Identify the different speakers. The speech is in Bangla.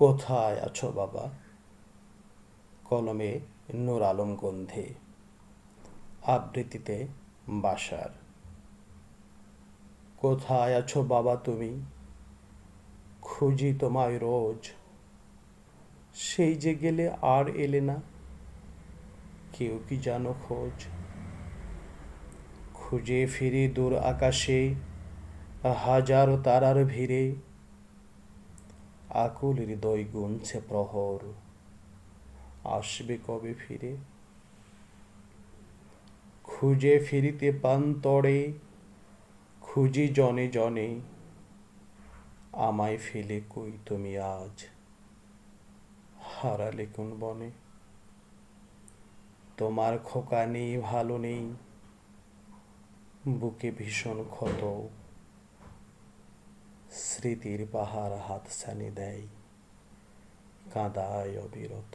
Speaker 1: কোথায় আছো বাবা? কলমে নূর আলম গন্ধে। আবৃত্তিতে বাসার। কোথায় আছো বাবা তুমি? খুঁজি তোমায় রোজ। সেই যে গেলে আর এলে না। কেউ কি জানো খোঁজ? খুঁজে ফিরি দূর আকাশে, হাজারো তারার ভিড়ে। আকুল হৃদয় গুনছে প্রহর। আসবে কবে ফিরে? খুঁজে ফিরিতে পান্তরে খুঁজি জনে জনে, আমায় ফেলে কই তুমি আজ? হারালে কোন বনে? তোমার খোকা নেই, ভালো নেই, বুকে ভীষণ ক্ষত। স্মৃতির পাহাড় হাত সানি দেয় কাঁদায় অবিরত